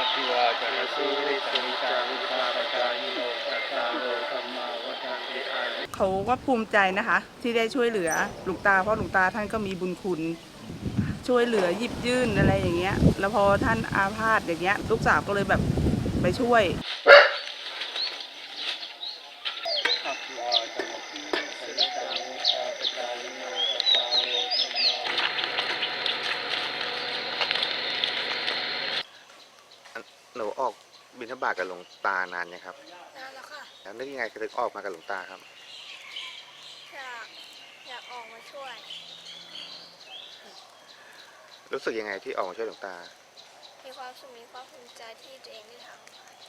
อภิวาทนาสีริสมิจาริตาปกายโนตัตตาโลธรรมาวทันติอายเขาก็ภูมิใจนะคะ ที่ได้ช่วยเหลือหลวงตาเพราะหลวงตาท่านก็มีบุญคุณ ช่วยเหลือยิบยื่นอะไรอย่างเงี้ย แล้วพอท่านอาพาธอย่างเงี้ยลูกสาวก็เลยแบบไปช่วยอภิวาท หนูออกบิณฑบาตกับหลวงตานานเนี่ยงครับ นานแล้วค่ะ แล้วนึกยังไงถึงออกมากับหลวงตาครับ อยากอยากออกมาช่วย รู้สึกยังไงที่ออกมาช่วยหลวงตา มีความสุขมีความภูมิใจที่ตัวเองได้ทอืม